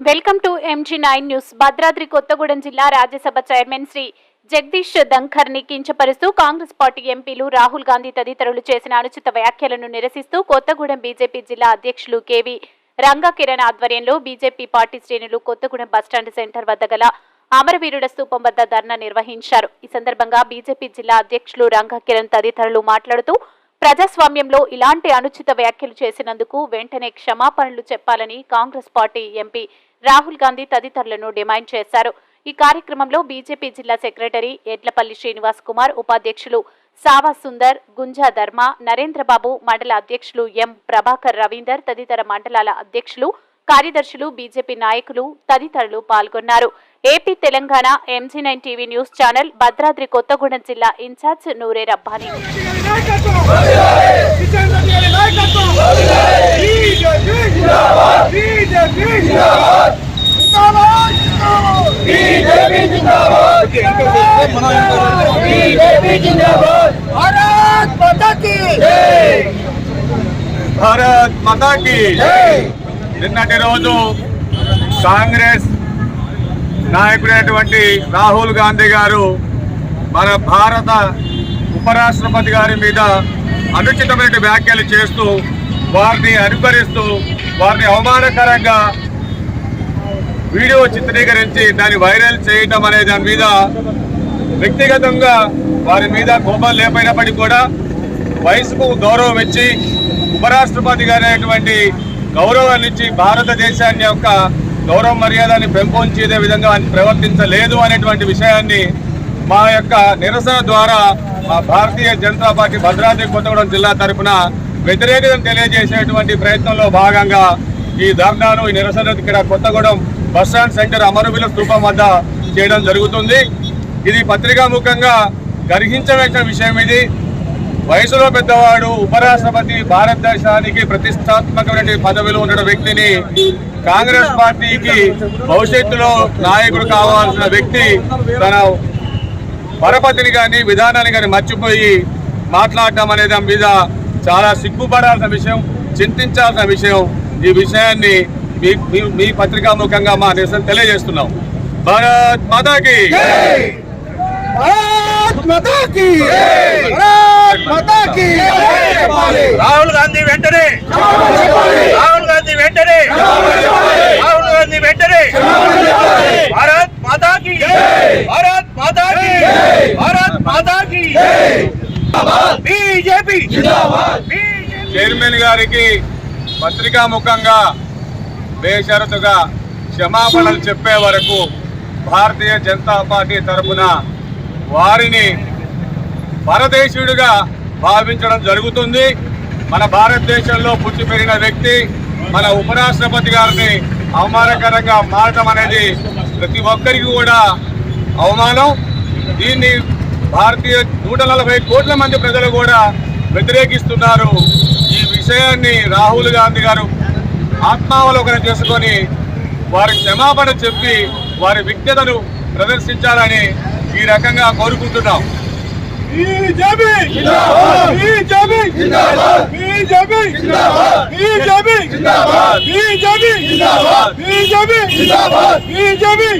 Welcome to MG nine news. Bhadradri Kothagudem జిల్లా Rajya Sabha chairman Shri Jagadish ధంఖర్ని కించపరుస్తూ కాంగ్రెస్ పార్టీ ఎంపీలు రాహుల్ గాంధీ తదితరులు చేసిన అనుచిత వ్యాఖ్యలను నిరసిస్తూ కొత్తగూడెం బీజేపీ జిల్లా అధ్యక్షులు కేవీ రంగకిరణ్ ఆధ్వర్యంలో బీజేపీ పార్టీ శ్రేణులు కొత్తగూడెం బస్టాండ్ సెంటర్ వద్ద గల అమరవీరుడ స్థూపం వద్ద ధర్నా నిర్వహించారు. ఈ సందర్భంగా బీజేపీ జిల్లా అధ్యక్షులు రంగకిరణ్ తదితరులు మాట్లాడుతూ ప్రజాస్వామ్యంలో ఇలాంటి అనుచిత వ్యాఖ్యలు చేసినందుకు వెంటనే క్షమాపణలు చెప్పాలని కాంగ్రెస్ పార్టీ ఎంపీ రాహుల్ గాంధీ తదితరులను డిమాండ్ చేశారు. ఈ కార్యక్రమంలో బీజేపీ జిల్లా సెక్రటరీ ఎడ్లపల్లి శ్రీనివాస్ కుమార్ ఉపాధ్యక్షులు సావా సుందర్ గుంజా ధర్మ నరేంద్రబాబు మండల అధ్యక్షులు ఎం ప్రభాకర్ రవీందర్ తదితర మండలాల అధ్యక్షులు కార్యదర్శులు బీజేపీ నాయకులు తదితరులు పాల్గొన్నారు. AP Telangana MG nine TV news channel Bhadradri Kothagudem జిల్లా ఇన్ఛార్జ్ నూరే రబ్బానీ. భారత్ మతాకి నిన్నటి రోజు కాంగ్రెస్ నాయకుడైనటువంటి రాహుల్ గాంధీ గారు మన భారత ఉపరాష్ట్రపతి గారి మీద అనుచితమైన వ్యాఖ్యలు చేస్తూ వారిని అనుకరిస్తూ వారిని అవమానకరంగా వీడియో చిత్రీకరించి దాన్ని వైరల్ చేయటం అనే దాని మీద వ్యక్తిగతంగా వారి మీద కోపం లేపైనప్పటికీ కూడా వయసుకు గౌరవం ఇచ్చి ఉపరాష్ట్రపతి గారైనటువంటి గౌరవాన్ని ఇచ్చి భారతదేశాన్ని యొక్క గౌరవ మర్యాదని పెంపొంచేదే విధంగా ఆయన ప్రవర్తించలేదు అనేటువంటి విషయాన్ని మా యొక్క నిరసన ద్వారా మా భారతీయ జనతా పార్టీ భద్రాద్రి కొత్తగూడెం జిల్లా తరఫున వ్యతిరేకతను తెలియజేసేటువంటి ప్రయత్నంలో భాగంగా ఈ ధర్నాను ఈ నిరసన ఇక్కడ కొత్తగూడెం బస్టాండ్ సెంటర్ అమరవీల స్థూపం వద్ద చేయడం జరుగుతుంది. ఇది పత్రికాముఖంగా గర్హించవలసిన విషయం ఇది. వయసులో పెద్దవాడు ఉపరాష్ట్రపతి భారతదేశానికి ప్రతిష్టాత్మకమైన పదవిలో ఉన్న వ్యక్తిని కాంగ్రెస్ పార్టీకి భవిష్యత్తులో నాయకుడు కావాల్సిన వ్యక్తి తన పరపతిని కానీ విధానాన్ని కానీ మర్చిపోయి మాట్లాడటం అనే దాని మీద చాలా సిగ్గుపడాల్సిన విషయం చింతించాల్సిన విషయం. ఈ విషయాన్ని మీ మీ- మీ పత్రికాముఖంగా మా నిరసన తెలియజేస్తున్నాం. భారత్ మాతాకి భారత్ మాతా రాహుల్ గాంధీ వెంటనే! రాహుల్ గాంధీ వెంటనే! రాహుల్ గాంధీ వెంటనే! భారత్ మాతా భారత్ మాతా భారత్ మాతా బీజేపీ! చైర్మన్ గారికి పత్రికా ముఖంగా బేషరతుగా క్షమాపణలు చెప్పే వరకు భారతీయ జనతా పార్టీ తరఫున వారిని పరదేశీయుడిగా భావించడం జరుగుతుంది. మన భారతదేశంలో పుట్టి పెరిగిన వ్యక్తి మన ఉపరాష్ట్రపతి గారిని అవమానకరంగా మారటం అనేది ప్రతి ఒక్కరికి కూడా అవమానం. దీన్ని భారతీయ నూట నలభై కోట్ల మంది ప్రజలు కూడా వ్యతిరేకిస్తున్నారు. ఈ విషయాన్ని రాహుల్ గాంధీ గారు ఆత్మావలోకన చేసుకొని వారి క్షమాపణ చెప్పి వారి విజ్ఞతను ప్రదర్శించాలని ఈ రకంగా కోరుకుంటున్నాం. బీజేపీ